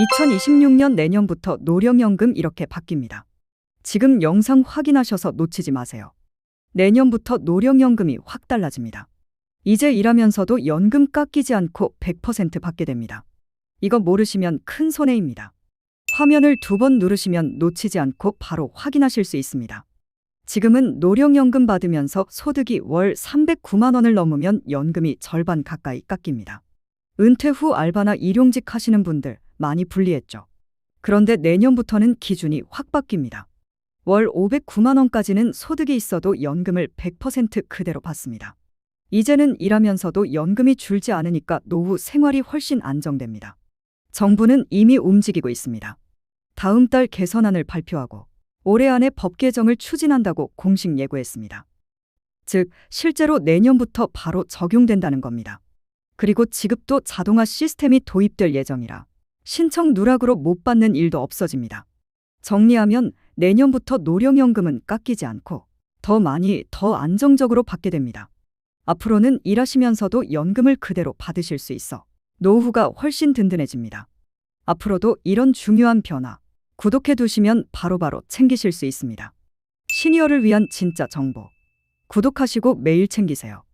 2026년 내년부터 노령연금 이렇게 바뀝니다. 지금 영상 확인하셔서 놓치지 마세요. 내년부터 노령연금이 확 달라집니다. 이제 일하면서도 연금 깎이지 않고 100% 받게 됩니다. 이거 모르시면 큰 손해입니다. 화면을 두 번 누르시면 놓치지 않고 바로 확인하실 수 있습니다. 지금은 노령연금 받으면서 소득이 월 309만 원을 넘으면 연금이 절반 가까이 깎입니다. 은퇴 후 알바나 일용직 하시는 분들 많이 불리했죠. 그런데 내년부터는 기준이 확 바뀝니다. 월 509만 원까지는 소득이 있어도 연금을 100% 그대로 받습니다. 이제는 일하면서도 연금이 줄지 않으니까 노후 생활이 훨씬 안정됩니다. 정부는 이미 움직이고 있습니다. 다음 달 개선안을 발표하고 올해 안에 법 개정을 추진한다고 공식 예고했습니다. 즉, 실제로 내년부터 바로 적용된다는 겁니다. 그리고 지급도 자동화 시스템이 도입될 예정이라 신청 누락으로 못 받는 일도 없어집니다. 정리하면 내년부터 노령연금은 깎이지 않고 더 많이 더 안정적으로 받게 됩니다. 앞으로는 일하시면서도 연금을 그대로 받으실 수 있어 노후가 훨씬 든든해집니다. 앞으로도 이런 중요한 변화 구독해 두시면 바로바로 챙기실 수 있습니다. 시니어를 위한 진짜 정보. 구독하시고 매일 챙기세요.